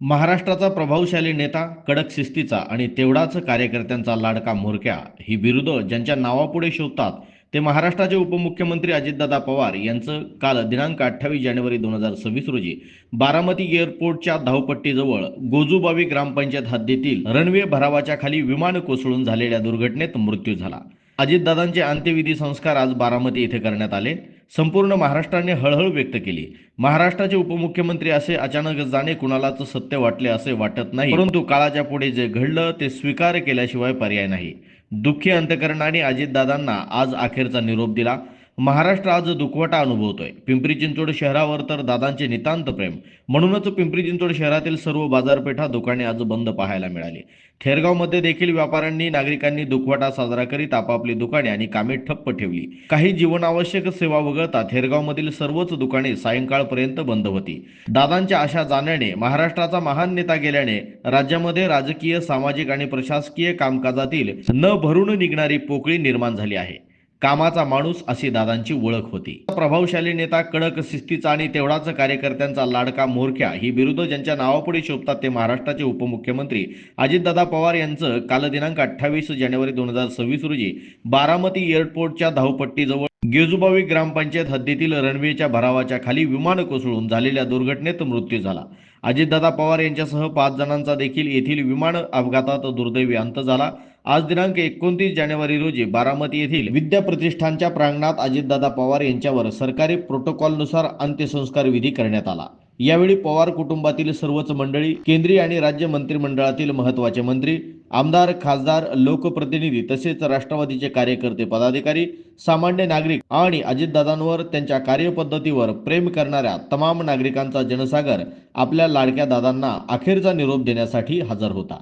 महाराष्ट्राचा प्रभावशाली नेता कडक शिस्तीचा आणि तेवढाच कार्यकर्त्यांचा लाडका म्होरक्या ही विरुद्ध ज्यांच्या नावापुढे शोधतात ते महाराष्ट्राचे उपमुख्यमंत्री अजितदादा पवार यांचं काल दिनांक अठ्ठावीस जानेवारी दोन हजार सव्वीस रोजी बारामती एअरपोर्टच्या धावपट्टीजवळ गोजूबावी ग्रामपंचायत हद्दीतील रनवे भरावाच्या खाली विमान कोसळून झालेल्या दुर्घटनेत मृत्यू झाला. अजितदादांचे अंत्यविधी संस्कार आज बारामती येथे करण्यात आले. संपूर्ण महाराष्ट्राने हळहळ व्यक्त केली. महाराष्ट्राचे उपमुख्यमंत्री असे अचानक जाणे कुणालाच सत्य वाटले असे वाटत नाही. परंतु काळाच्या पुढे जे घडलं ते स्वीकार केल्याशिवाय पर्याय नाही. दुःखी अंतकरणाने अजितदादांना आज अखेरचा निरोप दिला. महाराष्ट्र आज दुखवटा अनुभवतोय. पिंपरी चिंचवड शहरावर तर दादांचे नितांत प्रेम. म्हणूनच पिंपरी चिंचवड शहरातील सर्व बाजारपेठा दुकाने आज बंद पाहायला मिळाली. थेरगावमध्ये देखील व्यापाऱ्यांनी नागरिकांनी दुखवटा साजरा करीत आपापली दुकाने आणि कामे ठप्प ठेवली. काही जीवनावश्यक सेवा वगळता थेरगावमधील सर्वच दुकाने सायंकाळपर्यंत बंद होती. दादांच्या आशा जाण्याने महाराष्ट्राचा महान नेता गेल्याने राज्यामध्ये राजकीय सामाजिक आणि प्रशासकीय कामकाजातील न भरून निघणारी पोकळी निर्माण झाली आहे. कामाचा माणूस अशी दादांची ओळख होती. प्रभावशाली नेता कडक शिस्तीचा आणि तेवढाच कार्यकर्त्यांचा लाडका मोरख्या ही विरुद्ध ज्यांच्या नावापुढे शोभतात ते महाराष्ट्राचे उपमुख्यमंत्री अजितदादा पवार यांचं काल दिनांक अठ्ठावीस जानेवारी दोन हजार सव्वीस रोजी बारामती एअरपोर्टच्या धावपट्टीजवळ गेजुबावी ग्रामपंचायत हद्दीतील रनवेच्या भरावाच्या खाली विमान कोसळून झालेल्या दुर्घटनेत मृत्यू झाला. अजितदादा पवार यांच्यासह पाच जणांचा देखील येथील विमान अपघातात दुर्दैवी अंत झाला. आज दिनांक एकोणतीस जानेवारी रोजी बारामती येथील विद्या प्रतिष्ठानच्या प्रांगणात अजितदादा पवार यांच्यावर सरकारी प्रोटोकॉलनुसार अंत्यसंस्कार विधी करण्यात आला. यावेळी पवार कुटुंबातील सर्वच मंडळी केंद्रीय आणि राज्य मंत्रिमंडळातील महत्त्वाचे मंत्री आमदार खासदार लोकप्रतिनिधी तसेच राष्ट्रवादीचे कार्यकर्ते पदाधिकारी सामान्य नागरिक आणि अजितदादांवर त्यांच्या कार्यपद्धतीवर प्रेम करणाऱ्या तमाम नागरिकांचा जनसागर आपल्या लाडक्या दादांना अखेरचा निरोप देण्यासाठी हजर होता.